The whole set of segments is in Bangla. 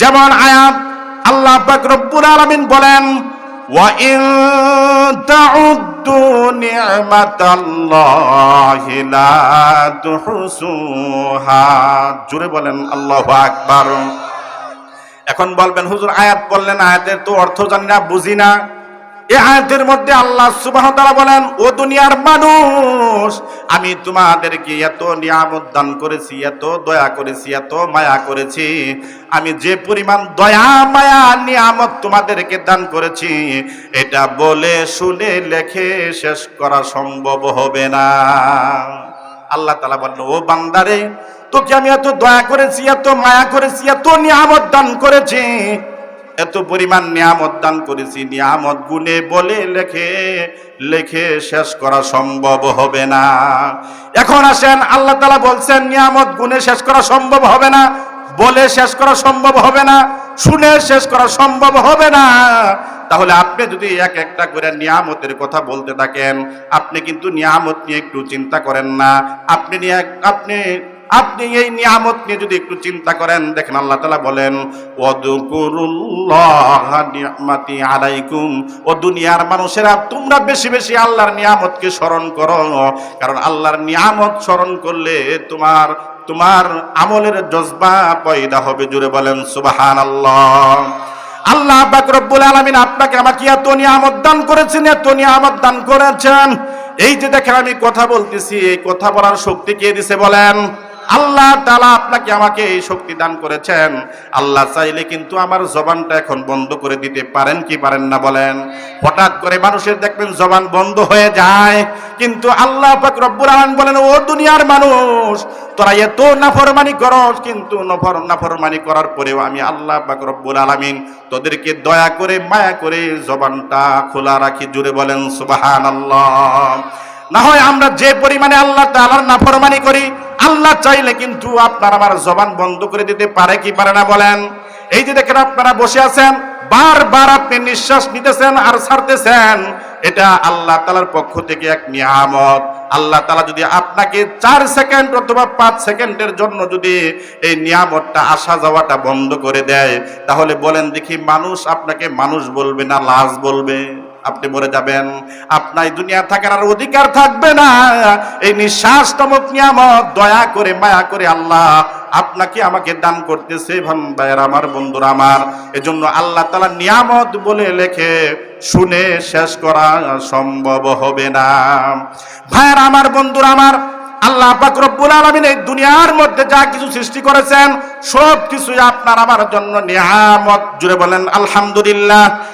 যেমন আয়াত আল্লাহ পাক রব্বুল বলেন, ওয়া ইন তাউদ্দু নি'মাতাল্লাহি লা তুহসুহা। জোরে বলেন, আল্লাহু আকবার। এখন বলবেন, হুজুর, আয়াত বললেন, আয়াতের তো অর্থ জানি না, বুঝি না। আয়াতের মধ্যে আল্লাহ সুবাহ বলেন, ও দুনিয়ার মানুষ, আমি তোমাদেরকে এত নিয়ামত দান করেছি, এত দয়া করেছি, এত মায়া করেছি। আমি যে পরিমাণ দয়া, মায়া, নিয়ামত তোমাদেরকে দান করেছি, এটা বলে, শুনে, লেখে, শেষ করা সম্ভব হবে না। আল্লাহ তালা বলল ও বান্দারে, তোকে আমি এত দয়া করেছি, এত মায়া করেছি, এত নিয়ামত দান করেছি এত পরিমাণ নিয়ামত দান করেছি। নিয়ামত গুনে বলে লেখে লেখে শেষ করা সম্ভব হবে না। এখন আসেন, আল্লাহ তালা বলছেন, নিয়ামত গুনে শেষ করা সম্ভব হবে না, বলে শেষ করা সম্ভব হবে না, শুনে শেষ করা সম্ভব হবে না। তাহলে আপনি যদি এক একটা করে নিয়ামতের কথা বলতে থাকেন, আপনি কিন্তু নিয়ামত নিয়ে একটু চিন্তা করেন না। আপনি নিয়ে, আপনি আপনি এই নিয়ামত নিয়ে যদি একটু চিন্তা করেন, দেখেন আল্লাহ তালা বলেন আলাইকুম। ও দুনিয়ার মানুষেরা, তোমরা বেশি বেশি আল্লাহর নিয়ামতকে স্মরণ করো, কারণ আল্লাহর নিয়ামত স্মরণ করলে তোমার তোমার আমলের জজবা পয়দা হবে। জুড়ে বলেন সুবাহান আল্লাহ আল্লাহ পাক রব্বুল আলামিন আপনাকে আমাকে এত নিয়ামত দান করেছেন, এত নিয়ামত দান করেছেন। এই যে দেখেন আমি কথা বলতেছি, এই কথা বলার শক্তি কে দিছে বলেন? আল্লাহ তালা আপনাকে আমাকে এই শক্তি দান করেছেন। আল্লাহ চাইলে কিন্তু আমার জবানটা এখন বন্ধ করে দিতে পারেন কি পারেন না বলেন। হঠাৎ করে মানুষের দেখবেন জবান বন্ধ হয়ে যায়। কিন্তু আল্লাহ পাক বলেন, ও দুনিয়ার মানুষ, তোরা এত নাফরমানি করস, কিন্তু নফর, নাফরমানি করার পরেও আমি আল্লাহ পাক রব্বুল আলামিন তোদেরকে দয়া করে, মায়া করে জবানটা খোলা রাখি জুড়ে বলেন সুবহানাল্লাহ। না হয় আমরা যে পরিমাণে আল্লাহ তাআলার নাফরমানি করি আল্লাহ চাইলে কিন্তু আপনার আমার জবান বন্ধ করে দিতে পারে কি পারে না বলেন? এই যে দেখেন আপনারা বসে আছেন, বারবার আপনি নিঃশ্বাস নিতেছেন আর ছাড়তেছেন। এটা আল্লাহ তালার পক্ষ থেকে এক নিয়ামত। আল্লাহ তালা যদি আপনাকে চার সেকেন্ড অথবা পাঁচ সেকেন্ডের জন্য যদি এই নিয়ামতটা, আসা যাওয়াটা বন্ধ করে দেয়, তাহলে বলেন দেখি মানুষ আপনাকে মানুষ বলবে না লাশ বলবে? আপনি মরে যাবেন। আপনার দুনিয়া থাকার আর অধিকার থাকবে না। এই নিঃশ্বাস নামক নিয়ামত, দয়া করে, মায়া করে আল্লাহ আপনাকে আমাকে দান করতেছে ভাইয়ের, আমার বন্ধুরা আমার। এজন্য আল্লাহ তালা নিয়ামত বলে লেখে, শুনে শেষ করা সম্ভব হবে না। ভাইয়ের আমার, বন্ধুরা আমার, আল্লাহ পাক রব্বুল আলামিন এই দুনিয়ার মধ্যে যা কিছু সৃষ্টি করেছেন সব কিছুই আপনার, আমার জন্য নিয়ামত। জুড়ে বলেন, আলহামদুলিল্লাহ।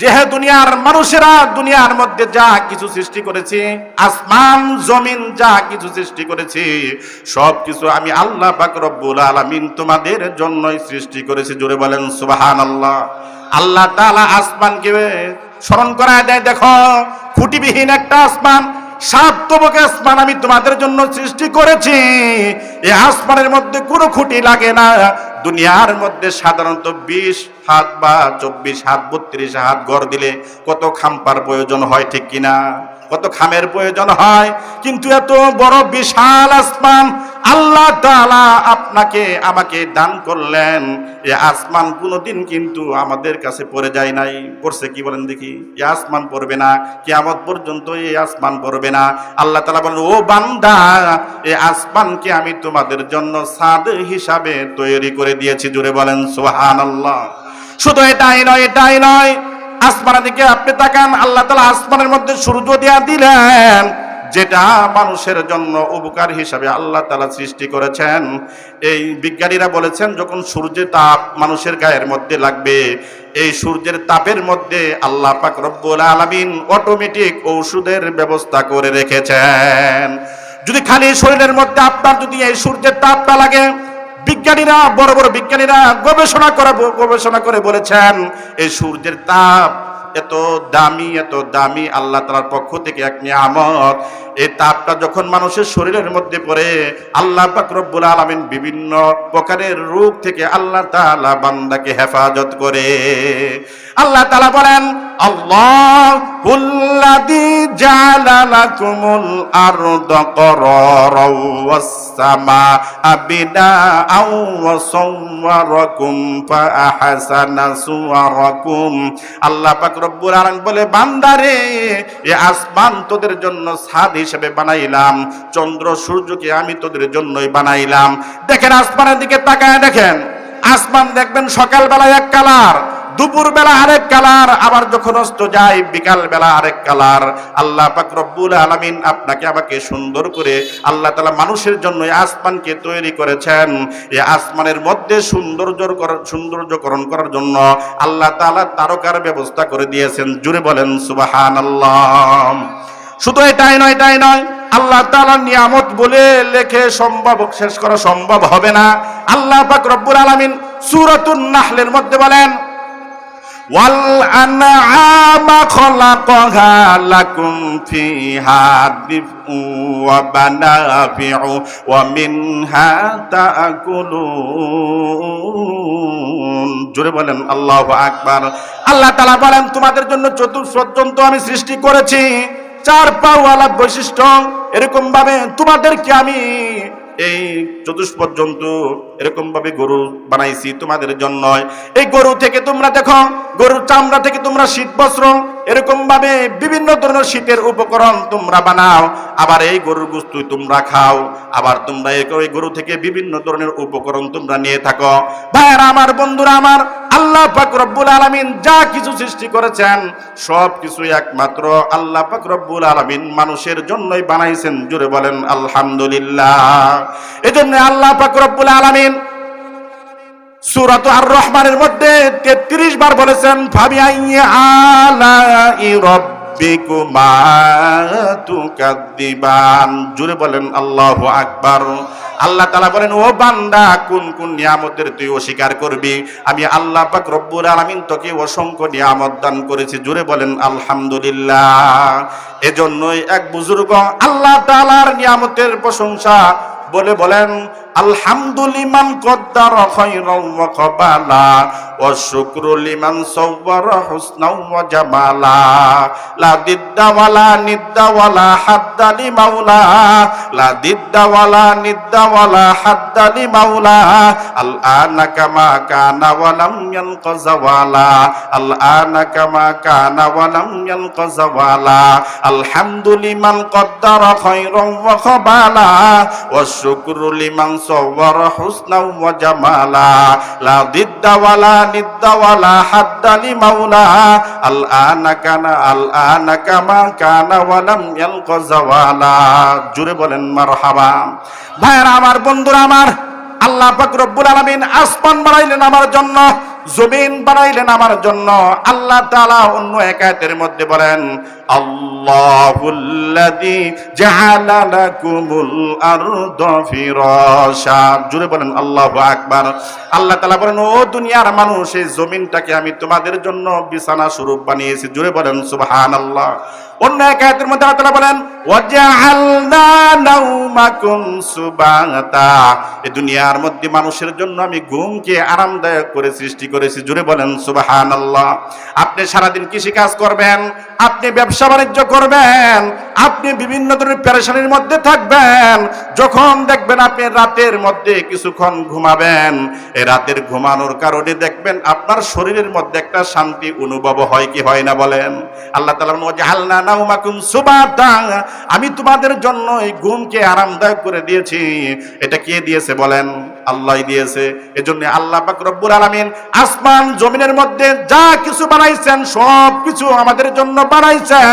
যে হে দুনিয়ার মানুষেরা দুনিয়ার মধ্যে যা কিছু সৃষ্টি করেছে, আসমান, জমিন, যা কিছু সৃষ্টি করেছে সব কিছু আমি আল্লাহ রব্বুল আলামিন তোমাদের জন্যই সৃষ্টি করেছে। জোরে বলেন, সুবহানাল্লাহ। আল্লাহ আল্লাহ তাআলা আসমানকে স্মরণ করায় দেয়, দেখো, খুঁটিবিহীন একটা আসমান সাত তবকে আসমান আমি তোমাদের জন্য সৃষ্টি করেছি। এই আসমানের মধ্যে কোনো খুঁটি লাগে না দুনিয়ার মধ্যে সাধারণত বিশ হাত বা চব্বিশ হাত, বত্রিশ হাত গড় দিলে কত খাম্পার প্রয়োজন হয় ঠিক কিনা? কত খামের প্রয়োজন হয়, কিন্তু এত বড় বিশাল আসমান, আল্লাহ তালা আপনাকে আমাকে দান করলেন। এ আসমান কোনোদিন কিন্তু আমাদের কাছে পড়ে যায় নাই। পড়ছে কি বলেন দেখি? এ আসমান পড়বে না, কিয়ামত পর্যন্ত এই আসমান পড়বে না। আল্লাহ তালা বলেন, ও বান্দা, এ আসমানকে আমি তোমাদের জন্য সাদ হিসাবে তৈরি করে দিয়েছি। জুড়ে বলেন সোহান আল্লাহ শুধু এটাই নয় এটাই নয় আসমানের দিকে আপনি তাকান, আল্লাহ তালা আসমানের মধ্যে সূর্য দিয়া দিলেন, যেটা মানুষের জন্য উপকার হিসাবে আল্লাহ তালা সৃষ্টি করেছেন। এই বিজ্ঞানীরা বলেছেন, যখন সূর্যের তাপ মানুষের গায়ের মধ্যে লাগবে, এই সূর্যের তাপের মধ্যে আল্লাহ পাক রব্বুল আলামিন অটোমেটিক ঔষধের ব্যবস্থা করে রেখেছেন। যদি খালি শরীরের মধ্যে আপনার যদি এই সূর্যের তাপটা লাগে বিজ্ঞানীরা, বড় বড় বিজ্ঞানীরা গবেষণা করা, গবেষণা করে বলেছেন, এই সূর্যের তাপ এত দামি এত দামি, আল্লাহ তালার পক্ষ থেকে এক নিয়ামত। এই তাপটা যখন মানুষের শরীরের মধ্যে পড়ে, আল্লাহ রব্বুল আলামিন বিভিন্ন প্রকারের রোগ থেকে আল্লাহ তাআলা বান্দাকে হেফাজত করে। আল্লাহ তালা বলেন আল্লাহ বলে, বান্দারে এই আসমান তোদের জন্য ছাদ হিসেবে বানাইলাম। চন্দ্র সূর্যকে আমি তোদের জন্যই বানাইলাম। দেখেন আসমানের দিকে তাকায় দেখেন। আসমান দেখবেন সকালবেলায় এক কালার দুপুর বেলা আরেক কালার, আবার যখন অস্ত যায় বিকাল বেলা আরেক কালার। আল্লাহ পাক রব্বুল আলামিন আপনাকে আমাকে সুন্দর করে আল্লাহ তাআলা মানুষের জন্য আসমানকে তৈরি করেছেন। এই আসমানের মধ্যে সৌন্দর্য সৌন্দর্যকরণ করার জন্য আল্লাহ তাআলা তারকার ব্যবস্থা করে দিয়েছেন। জুড়ে বলেন, সুবহানাল্লাহ। শুধু এটাই নয় এটাই নয়। আল্লাহ তাআলার নিয়ামত বলে লেখে সম্ভব, শেষ করা সম্ভব হবে না। আল্লাহ পাক রব্বুল আলামিন সূরাতুন নাহলের মধ্যে বলেন জোরে বলেন, আল্লাহু আকবার। আল্লাহ তাআলা বলেন, তোমাদের জন্য চতুর্থ জন্তু আমি সৃষ্টি করেছি। চার পাওয়ালা বৈশিষ্ট্য। এরকম ভাবে তোমাদেরকে আমি এই চতুষ্প জন্তু এরকম ভাবে গরু বানাইছি তোমাদের জন্য এই গরু থেকে তোমরা দেখো, গরুর চামড়া থেকে তোমরা শীত বস্ত্র এরকম ভাবে বিভিন্ন ধরনের শীতের উপকরণ তোমরা বানাও, আবার এই গরুর গুস্তু তোমরা খাও, আবার তোমরা এই গরু থেকে বিভিন্ন ধরনের উপকরণ তোমরা নিয়ে থাকো। ভাইয়ারা আমার, বন্ধুরা আমার, আল্লাহ পাক আলামিন যা কিছু সৃষ্টি করেছেন সব কিছু একমাত্র আল্লাহ পাক আলামিন মানুষের জন্যই বানাইছেন জুড়ে বলেন আলহামদুলিল্লাহ। এজন্য আল্লাহ পাক আলামিন সূরাত আর রহমানের মধ্যে 33 বার বলেছেন তুকাদ্দিবান। জুড়ে বলেন, আল্লাহু আকবার। আল্লাহ তালা বলেন, ও বান্দা, কোন কোন নিয়ামতের তুই অস্বীকার করবি? আমি আল্লাহ পাক রব্বুল আলামিন তোকে অসংখ্য নিয়ামত দান করেছি। জুড়ে বলেন, আলহামদুলিল্লাহ। এজন্যই এক বুজুর্গ আল্লাহ তাআলার নিয়ামতের প্রশংসা বলে বলেন আলহামদুলিমান কদ্দার ওয়া কাবালা ওয়া শুকরু লিমান সাওয়ারা হুসনাও ওয়া জামালা। লা দিদ্দা ওয়ালা নিদ্দা ওয়ালা হাদ্দা লি মাওলা লা দিদ্দা ওয়ালা নিদ্দা ওয়ালা হাদ্দা লি মাওলা আল আনা কামা কানা ওয়া লাম ইয়ালকা জাওয়ালা। আল আনা কামা কানা ওয়া লাম আলহামদুলিমান কদ্দার খায়রাও ওয়া কাবালা ওয়া শুকরু ওয়ালা নিদ্দা ওয়ালা হাদ্দা লি মাওলা আল আনা কানা আল আনা কামা কানা ওয়া লাম জুড়ে বলেন, মারহাবা। ভাইরা আমার, বন্ধুরা আমার, আল্লাহ পাক আলামিন আসমান বানাইলেন আমার জন্য, জমিন বানাইলেন আমার জন্য। আল্লাহ তাআলা অন্য এক মধ্যে বলেন আকবার। আল্লাহ তাআলা বলেন, ও দুনিয়ার অন্য এক আয়াতের মধ্যে আল্লাহ বলেন নাওমাকুম সুবাতা। এই দুনিয়ার মধ্যে মানুষের জন্য আমি ঘুমকে আরামদায়ক করে সৃষ্টি করেছি। জুড়ে বলেন, সুবহানাল্লাহ। আপনি সারাদিন কৃষি কাজ করবেন, আপনি ব্যবসা বাণিজ্য করবেন, আপনি বিভিন্ন ধরনের পেরেশানির মধ্যে থাকবেন। যখন দেখবেন আপনি রাতের মধ্যে কিছুক্ষণ ঘুমাবেন এই রাতের ঘুমানোর কারণে দেখবেন আপনার শরীরের মধ্যে একটা শান্তি অনুভব হয় কি হয় না বলেন? আল্লাহ সুবাতাং আমি তোমাদের জন্য এই ঘুমকে আরামদায়ক করে দিয়েছি। এটা কে দিয়েছে বলেন? আল্লাহ দিয়েছে। এজন্য আল্লাহ পাক রব্বুল আলামিন আসমান, জমিনের মধ্যে যা কিছু বানাইছেন সব কিছু আমাদের জন্য বানাইছেন।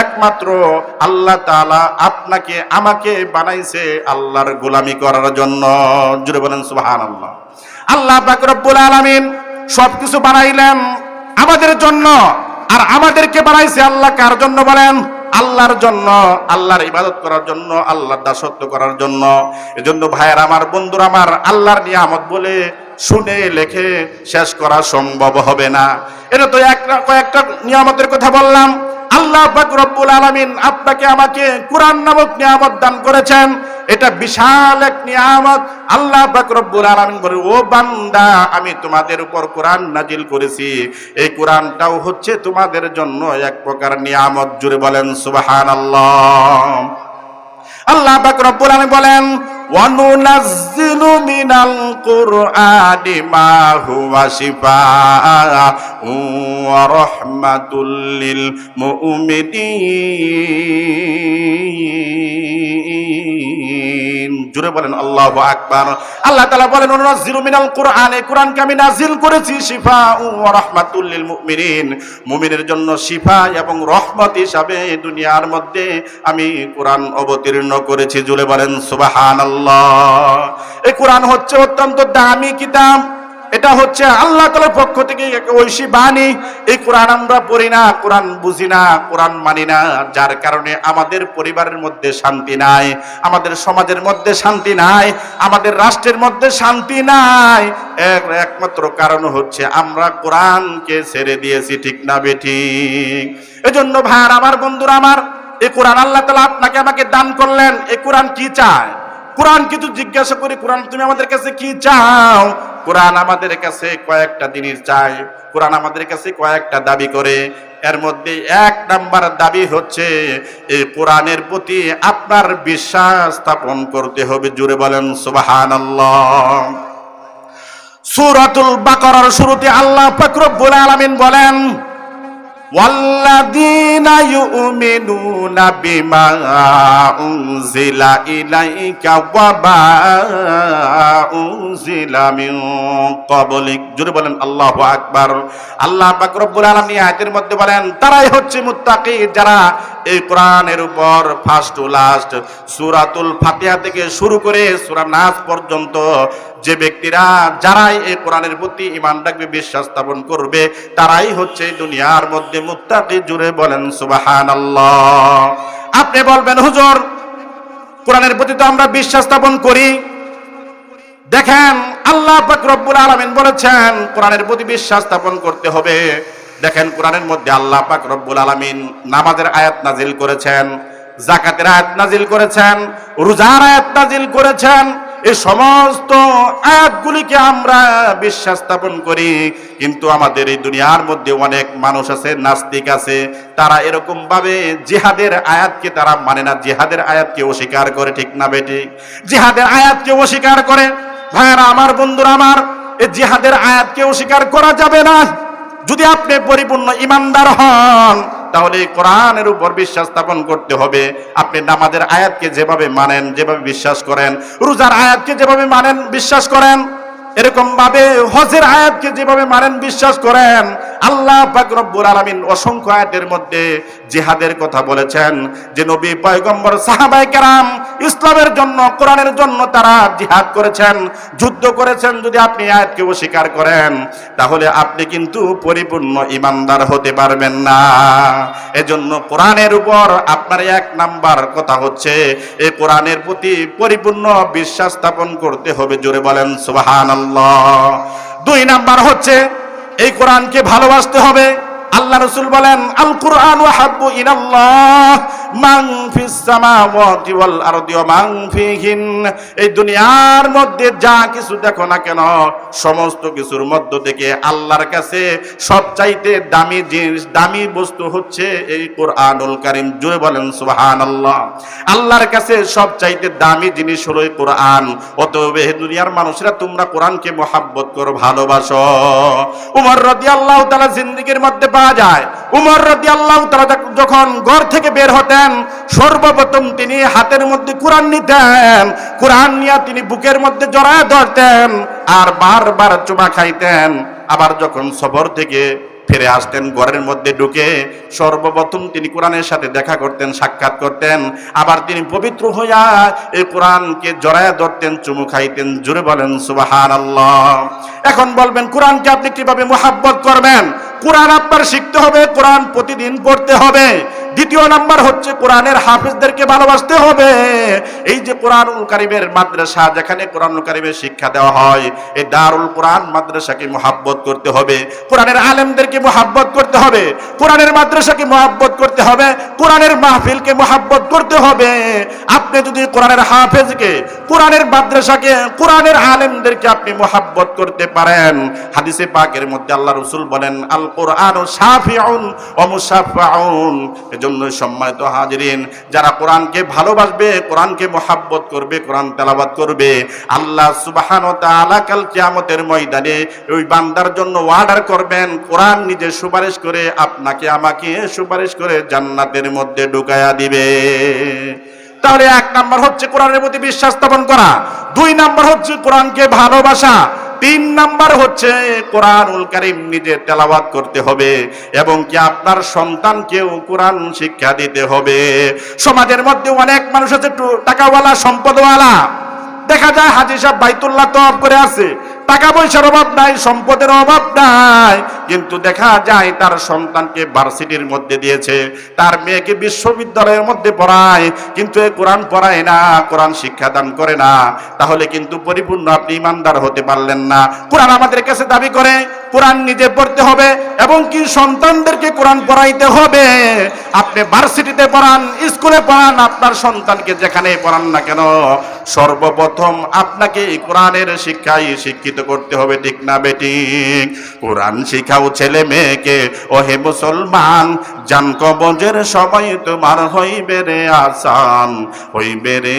একমাত্র আল্লাহ তাআলা আপনাকে, আমাকে বানাইছে আল্লাহর গোলামি করার জন্য। জুড়ে বলেন সুবহানাল্লাহ। আল্লাহ পাক রব্বুল আলামিন সব কিছু বানাইলেন আমাদের জন্য। আর আমাদেরকে বানাইছে আল্লাহ কার জন্য বলেন? আল্লাহর জন্য, আল্লাহর ইবাদত করার জন্য, আল্লাহর দাসত্ব করার জন্য। এজন্য ভাইয়ের আমার, বন্ধুর আমার, আল্লাহর নিয়ামত বলে শুনে লেখে শেষ করা সম্ভব হবে না। এটা তো একটা কয়েকটা নিয়ামতের কথা বললাম। আল্লাহ রব্বুল আলামিন আপনাকে আমাকে কোরআন নামক নিয়ামত দান করেছেন। এটা বিশাল এক নিয়ামত। আল্লাহ রব্বুল আলামিন বলে ও বান্দা, আমি তোমাদের উপর কোরআন নাজিল করেছি। এই কোরআনটাও হচ্ছে তোমাদের জন্য এক প্রকার নিয়ামত। জুড়ে বলেন সুবাহান আল্লাহ আল্লাহ রব্বুল আলামিন বলেন وننزل من القرآن ما هو شفاء ورحمة للمؤمنين জুড়ে বলেন, আল্লাহ আকবার। আল্লাহ তালা বলেন নুনাজ্জিলু মিনাল এই কোরআনকে আমি নাজিল করেছি শিফা ওয়া রাহমাতুল লিল মুমিনিন। মুমিনের জন্য শিফা এবং রহমত হিসাবে দুনিয়ার মধ্যে আমি কোরআন অবতীর্ণ করেছি। জুড়ে বলেন সুবাহান আল্লাহ এই কোরআন হচ্ছে অত্যন্ত দামি কিতাব। এটা হচ্ছে আল্লাহ তালার পক্ষ থেকে ঐশী বাণী। এই কোরআন আমরা পড়ি না, কোরআন বুঝি না, কোরআন মানি না, যার কারণে আমাদের পরিবারের মধ্যে শান্তি নাই, আমাদের সমাজের মধ্যে শান্তি নাই, আমাদের রাষ্ট্রের মধ্যে শান্তি নাই। একমাত্র কারণ হচ্ছে আমরা কোরআনকে ছেড়ে দিয়েছি, ঠিক না বেঠিক এজন্য ভাইয়ার আমার বন্ধুরা আমার, এই কোরআন আল্লাহ তালা আপনাকে আমাকে দান করলেন, এই কোরআন কি চায়? কোরআন কিন্তু জিজ্ঞাসা করি, কোরআন, তুমি আমাদের কাছে কি চাও? কোরআন আমাদের কাছে কয়েকটা জিনিস চাই কোরআন আমাদের কাছে কয়েকটা দাবি করে। এর মধ্যে এক নাম্বার দাবি হচ্ছে এই কোরআনের প্রতি আপনার বিশ্বাস স্থাপন করতে হবে। জুড়ে বলেন, সুবহানাল্লাহ। সূরাতুল বাকারার শুরুতে আল্লাহ পাক রব্বুল আলামিন বলেন والذين يؤمنون بما أنزل إليك وما أنزل من قبلك জোরে বলেন আল্লাহু আকবার আল্লাহ পাক রব্বুল আলামিন আয়াতের মধ্যে বলেন তারাই হচ্ছে মুত্তাকি যারা এই কোরআনের উপর ফার্স্ট টু লাস্ট সূরাতুল ফাতিহা থেকে শুরু করে সূরা নাস পর্যন্ত যে ব্যক্তিরা, যারাই এই কোরআনের প্রতি ইমান রাখবে, বিশ্বাস স্থাপন করবে, তারাই হচ্ছে দুনিয়ার মধ্যে মুত্তাকি জুড়ে বলেন সুবহানাল্লাহ। আপনি বলবেন, হুজুর, কোরআনের প্রতি তো আমরা বিশ্বাস স্থাপন করি। দেখেন, আল্লাহ রব্বুল আলামিন বলেছেন, কোরআনের প্রতি বিশ্বাস স্থাপন করতে হবে। দেখেন কোরআনের মধ্যে আল্লাহ পাক রব্বুল আলামিন নামাজের আয়াত নাজিল করেছেন জাকাতের আয়াত নাজিল করেছেন, রোজার আয়াত নাজিল করেছেন এই সমস্ত আয়াতগুলিকে আমরা বিশ্বাস স্থাপন করি। কিন্তু আমাদের এই দুনিয়ার মধ্যে অনেক মানুষ আছে, নাস্তিক আছে, তারা এরকম ভাবে জিহাদের আয়াতকে তারা মানে না, জিহাদের আয়াতকে অস্বীকার করে, ঠিক না বেটি জিহাদের আয়াতকে অস্বীকার করে, ভাইয়ারা আমার, বন্ধুরা আমার এই জিহাদের আয়াতকে অস্বীকার করা যাবে না। যদি আপনি পরিপূর্ণ ইমানদার হন, তাহলে কোরআনের উপর বিশ্বাস স্থাপন করতে হবে। আপনি নামাজের আয়াতকে যেভাবে মানেন, যেভাবে বিশ্বাস করেন, রোজার আয়াতকে যেভাবে মানেন, বিশ্বাস করেন এরকম ভাবে হজের আয়াতকে যেভাবে মানেন, বিশ্বাস করেন আল্লাহ পাক রব্বুল আলামিন অসংখ্য আয়াতের মধ্যে জিহাদের কথা বলেছেন যে নবী পয়গম্বর সাহাবায়ে কেরাম ইসলামের জন্য, কোরআনের জন্য তারা জিহাদ করেছেন, যুদ্ধ করেছেন। যদি আপনি আয়াতকে অস্বীকার করেন, তাহলে আপনি কিন্তু পরিপূর্ণ ইমানদার হতে পারবেন না। এজন্য কোরআনের উপর আপনার এক নাম্বার কথা হচ্ছে, এই কোরআনের প্রতি পরিপূর্ণ বিশ্বাস স্থাপন করতে হবে। জোরে বলেন, সুবহানাল্লাহ। দুই নাম্বার হচ্ছে এই কোরআনকে ভালোবাসতে হবে। আল্লাহ রসুল বলেন আল কোরআন হাব্বু ইনাল্লাহ মান ফিস সামাওয়াতি ওয়াল আরদি ওয়া মান ফিহিন। এই দুনিয়ার মধ্যে যা কিছু দেখো না কেন, সমস্ত কিছুর মধ্য থেকে আল্লাহর কাছে সবচাইতে দামি জিনিস, দামি বস্তু হচ্ছে এই কোরআনুল কারীম। জুড়ে বলেন, সুবহানাল্লাহ। আল্লাহর কাছে সবচাইতে দামি জিনিস হলো এই কোরআন। অতএব হে দুনিয়ার মানুষরা, তোমরা কোরআনকে মহাব্বত করো, ভালোবাসো। উমর রাদিয়াল্লাহু তাআলা জিন্দেগীর মধ্যে পাওয়া যায়। উমর রাদিয়াল্লাহু তাআলা যখন ঘর থেকে বের হতেন সর্বপ্রথম তিনি হাতের মধ্যে কোরআন নিতেন, কোরআন নিয়ে তিনি বুকের মধ্যে জড়ায় ধরতেন আর বারবার চুমা খাইতেন। আবার যখন সফর থেকে ফিরে আসতেন, ঘরের মধ্যে ঢুকে সর্বপ্রথম তিনি কোরআনের সাথে দেখা করতেন, সাক্ষাৎ করতেন। আবার তিনি পবিত্র হইয়া এই কোরআনকে জড়ায় ধরতেন, চুমু খাইতেন জুড়ে বলেন সুবাহান এখন বলবেন, কোরআনকে আপনি কীভাবে মোহাব্বত করবেন? কোরআন আপনার শিখতে হবে, কোরআন প্রতিদিন পড়তে হবে। দ্বিতীয় নাম্বার হচ্ছে কোরআনের হাফিজদেরকে ভালোবাসতে হবে। এই যে কোরআনুল কারিমের মাদ্রাসা, যেখানে কোরআনুল কারিমের শিক্ষা দেওয়া হয়, এই দারুল কোরআন মাদ্রাসাকে মোহাব্বত করতে হবে। কোরআনের আলেমদেরকে মোহাব্বত করতে হবে। কোরআনের মাদ্রাসাকে মোহাব্বত করতে হবে। কোরআনের মাহফিলকে মোহাব্বত করতে হবে। আপনি যদি কোরআনের হাফেজকে, কোরআনের মাদ্রাসাকে, কোরআনের আলেমদেরকে আপনি মোহাব্বত করতে পারেন, হাদিসে পাকের মধ্যে আল্লাহ রসুল বলেন, আল কোরআন সাফিউন ও এজন্য সম্মানিত হাজরিন, যারা কোরআনকে ভালোবাসবে, কোরআনকে মোহাব্বত করবে, কোরআন তেলাবাদ করবে, আল্লাহ সুবাহান আলাকাল কিয়ামতের ময়দানে ওই বান্দার জন্য অর্ডার করবেন, কোরআন নিজে সুপারিশ করে আপনাকে আমাকে সুপারিশ করে জান্নাতের মধ্যে ঢুকায়া দিবে। তাহলে এক নাম্বার হচ্ছে কোরআনের প্রতি বিশ্বাস স্থাপন করা। দুই নাম্বার হচ্ছে কোরআনকে ভালোবাসা। তিন নাম্বার হচ্ছে কোরআনুল কারিম নিজে তেলাওয়াত করতে হবে এবং কি আপনার সন্তানকেও কোরআন শিক্ষা দিতে হবে। সমাজের মধ্যে অনেক মানুষ আছে টাকাওয়ালা, সম্পদওয়ালা। দেখা যায় হাজি সাহেব বাইতুল্লাহ তওয়াব করে আছে টাকা পয়সার অভাব নাই, সম্পদের অভাব নাই। কিন্তু দেখা যায় তার সন্তানকে ভার্সিটির মধ্যে দিয়েছে, তার মেয়েকে বিশ্ববিদ্যালয়ের মধ্যে পড়ায়, কিন্তু এ কোরআন পড়ায় না, কোরআন শিক্ষাদান করে না। তাহলে কিন্তু পরিপূর্ণ আপনি ইমানদার হতে পারলেন না। কোরআন আমাদের কাছে দাবি করে, কোরআন নিজে পড়তে হবে এবং কি সন্তানদেরকে কোরআন পড়াইতে হবে? আপনি ভার্সিটিতে পড়ান স্কুলে পড়ান, আপনার সন্তানকে যেখানে পড়ান না কেন সর্বপ্রথম আপনাকে কোরআনের শিক্ষাই শিক্ষিত করতে হবে, ঠিক না বেটি? কোরআন শিখাও ছেলে মেয়েকে ও হে মুসলমান, জান কবজের সময় তোমার হইবে রে আসান, হইবে রে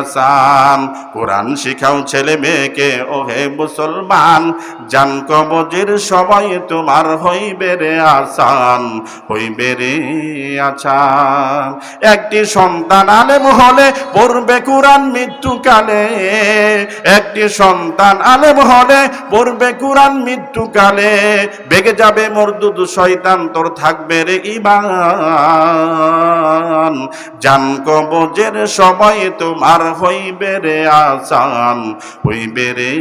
আসান। কোরআন শিখাও ছেলে মেয়েকে ও হে মুসলমান, জান কবজের সময় তোমার হইবে রে আসান, হইবে রে আসান। একটি সন্তান আলেম হলে পড়বে কোরআন মৃত্যুকালে, একটি সন্তান আলেম হলে পড়বে কোরআন মৃত্যুকালে, বেগে যাবে মরদুদ শয়তান, তোর থাকবে রে ইমান জান কবজের সময় তোমার হইবে রে আসান, হইবে রে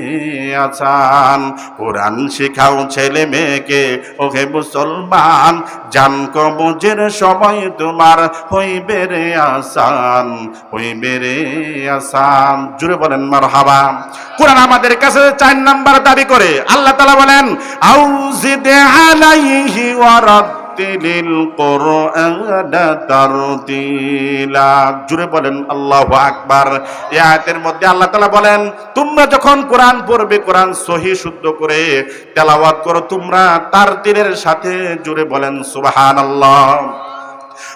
আসান। কোরআন শিখাও ছেলে মেয়েকে, ওহে মুসলমান, জান কবজের সময় তোমার হইবে রে আসান, হইবে রে আসান। জুড়ে বলেন মার হাবা কোরআন আমাদের কাছে চার নাম্বার দাবি করে। আল্লাহ তালা বলেন, আউজিদে আলাইহি জুড়ে বলেন আল্লাহু আকবার। এই মধ্যে আল্লাহ তাআলা বলেন, তোমরা যখন কোরআন পড়বে, কোরআন সহি, শুদ্ধ করে তেলাওয়াত করো, তোমরা তার তীরের সাথে জুড়ে বলেন সুবহানাল্লাহ।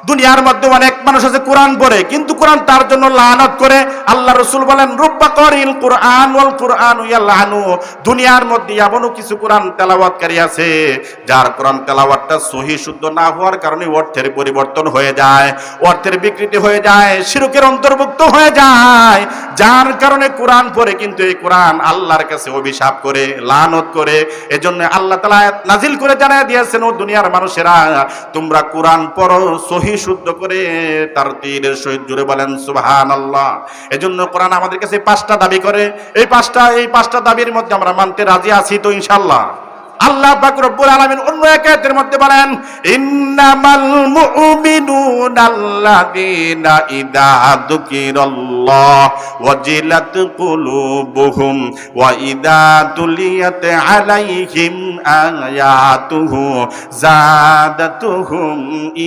দুনিয়ার মধ্যে অনেক মানুষ আছে, কোরআন পড়ে, কিন্তু কোরআন তার জন্য লানত করে। আল্লাহ রসুল বলেন, রুব্বা করিল কোরআন ওয়াল কোরআন ইয়ালানু। দুনিয়ার মধ্যে এমনও কিছু কোরআন তেলাওয়াতকারী আছে, যার কোরআন তেলাওয়াতটা সহি শুদ্ধ না হওয়ার কারণে অর্থের পরিবর্তন হয়ে যায়, অর্থের বিকৃতি হয়ে যায়, শিরকের অন্তর্ভুক্ত হয়ে যায়। যার কারণে কোরআন পড়ে, কিন্তু এই কোরআন আল্লাহর কাছে অভিশাপ করে, লানত করে। এজন্য আল্লাহ তাআলা নাজিল করে জানায় দিয়েছেন, ও দুনিয়ার মানুষেরা, তোমরা কোরআন পড়ো সহি শুদ্ধ করে তার তীরের সহিত জুড়ে বলেন সুহান আল্লাহ এই জন্য কোরআন আমাদের কাছে পাঁচটা দাবি করে। এই পাঁচটা এই পাঁচটা দাবির মধ্যে আমরা মানতে রাজি আছি তো ইনশাল্লাহ আল্লাহ পাক রব্বুল আলামিন অন্য এক আয়াতের মধ্যে বলেন, ইন্নামাল মুমিনুনা আল্লাযীনা ইযা যুকিরাল্লাহ ওয়াজিলাত কুলুবুহুম ওয়া ইযা তুলিয়াত আলাইহিম আয়াতুহু জাদাতুহুম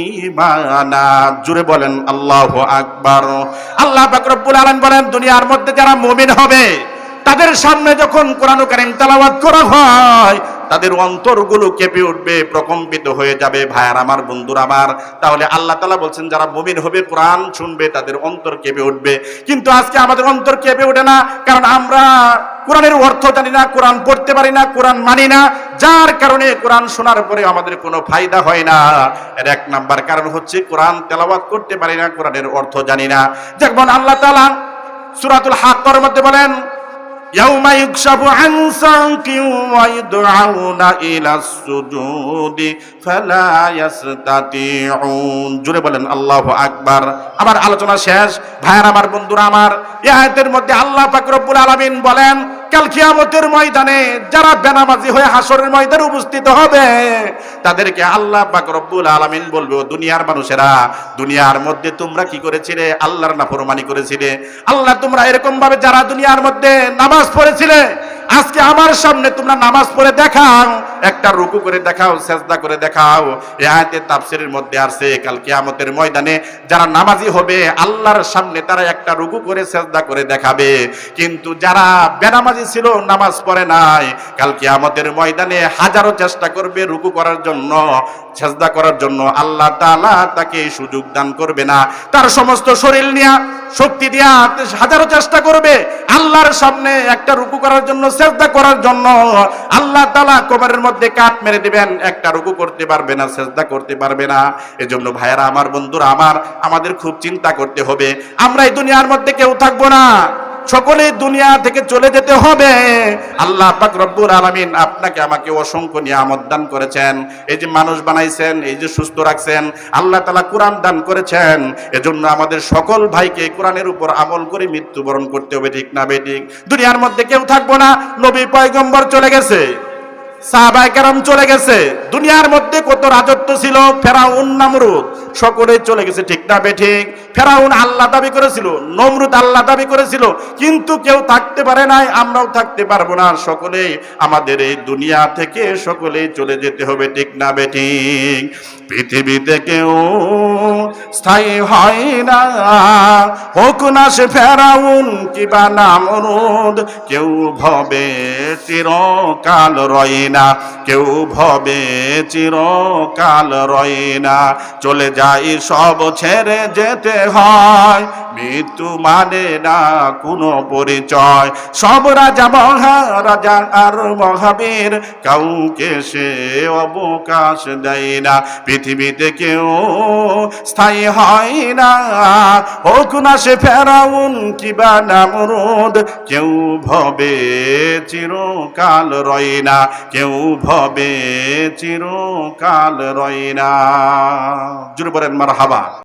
ঈমানা। জুড়ে বলেন, আল্লাহু আকবার। আল্লাহ পাক রব্বুল আলামিন বলেন, দুনিয়ার মধ্যে যারা মুমিন হবে, তাদের সামনে যখন কোরআন কারিম তেলাওয়াত করা হয় তাদের অন্তরগুলো কেঁপে উঠবে, প্রকম্পিত হয়ে যাবে। ভাইয়ার আমার, বন্ধুর আমার। তাহলে আল্লাহ তালা বলছেন, যারা মুমিন হবে, কোরআন শুনবে, তাদের অন্তর কেঁপে উঠবে। কিন্তু আজকে আমাদের অন্তর কেঁপে ওঠে না, কারণ আমরা কোরআনের অর্থ জানি না, কোরআন পড়তে পারি না, কোরআন মানি না। যার কারণে কোরআন শোনার পরে আমাদের কোনো ফায়দা হয় না। এর এক নাম্বার কারণ হচ্ছে, কোরআন তেলাওয়াত করতে পারি না, কোরআনের অর্থ জানি না। যেমন আল্লাহ তালা সুরাতুল হাক্কর মধ্যে বলেন يوم يكشف عن ساق ويدعون إلى السجود فلا يستطيعون জুড়ে বলেন আল্লাহু আকবার আমার আলোচনা শেষ ভাইয়ার আমার বন্ধুরা আমার এই আয়াতের মধ্যে আল্লাহ পাক রব্বুল আলামিন বলেন কাল কিয়ামতের ময়দানে যারা বেনামাজি হয়ে হাসরের ময়দানে উপস্থিত হবে, তাদেরকে আল্লাহ পাক রব্বুল আলামিন বলবে, "ও দুনিয়ার মানুষেরা, দুনিয়ার মধ্যে তোমরা কি করেছিলে? আল্লাহর নাফরমানি করেছিলে। আল্লাহ তোমরা এরকম ভাবে যারা দুনিয়ার মধ্যে নামাজ পড়েছিলে আজকে আমার সামনে তোমরা নামাজ পড়ে দেখাও, একটা রুকু করে দেখাও, সেজদা করে দেখাও। এ আয়াতে মধ্যে আসছে, কাল কিয়ামতের ময়দানে যারা নামাজি হবে, আল্লাহর সামনে তারা একটা রুকু করে, সেজদা করে দেখাবে। কিন্তু যারা বেনামাজি ছিল, নামাজ পড়ে নাই, কাল কিয়ামতের ময়দানে হাজারো চেষ্টা করবে রুকু করার জন্য, সেজদা করার জন্য। আল্লাহ তাআলা তাকে সুযোগ দান করবে না। তার সমস্ত শরীর নিয়ে শক্তি দিয়া হাজারো চেষ্টা করবে। আল্লাহর সামনে একটা রুকু করার জন্য সেজদা করার জন্য আল্লাহ তালা কোমরের মধ্যে কাঠ মেরে দিবেন, একটা রুকু করতে পারবে না, সেজদা করতে পারবে না। এজন্য ভাইয়েরা, আমার বন্ধুরা, আমার, আমাদের খুব চিন্তা করতে হবে। আমরা এই দুনিয়ার মধ্যে কেউ থাকব না। সকলে দুনিয়া থেকে চলে যেতে হবে। আল্লাহ পাক রব্বুর আলামিন আপনাকে আমাকে অসংখ্য নিয়ামত দান করেছেন। এই যে মানুষ বানাইছেন, এই যে সুস্থ রাখছেন, আল্লাহ তালা কোরআন দান করেছেন। এজন্য আমাদের সকল ভাইকে কোরআনের উপর আমল করে মৃত্যুবরণ করতে হবে, ঠিক না বেঠিক দুনিয়ার মধ্যে কেউ থাকব না, নবী পয়গম্বর চলে গেছে। সাহাবাই চলে গেছে। দুনিয়ার মধ্যে কত রাজত্ব ছিল? ফেরাউন, নামরুদ। সকলে চলে গেছে, ঠিক না বেঠিক ফেরাউন আল্লাহ দাবি করেছিল, নমরুদ আল্লাহ দাবি করেছিল, কিন্তু কেউ থাকতে পারে নাই, আমরাও থাকতে পারব না। সকলেই আমাদের এই দুনিয়া থেকে সকলেই চলে যেতে হবে, ঠিক না বেঠিক পৃথিবীতে কেউ স্থায়ী হয় না। হোক না সে ফেরাউন কিবা নামরুদ, কেউ ভবে চিরকাল রয় না কেউ ভবে চিরকাল রয় না চলে যাই সব ছেড়ে যেতে হয়, মৃত্যু মানে না কোনো পরিচয়। সব রাজা মহারাজা আর মহাবীর, কাউকে সে অবকাশ দেয় না পৃথিবীতে কেউ স্থায়ী হয় না, হোক না সে ফেরাউন কিবা নামরুদ, কেউ ভবে চিরকাল রয় না কেউ ভবে চিরকাল রইনা না। জুড়ে বলেন মার হাবা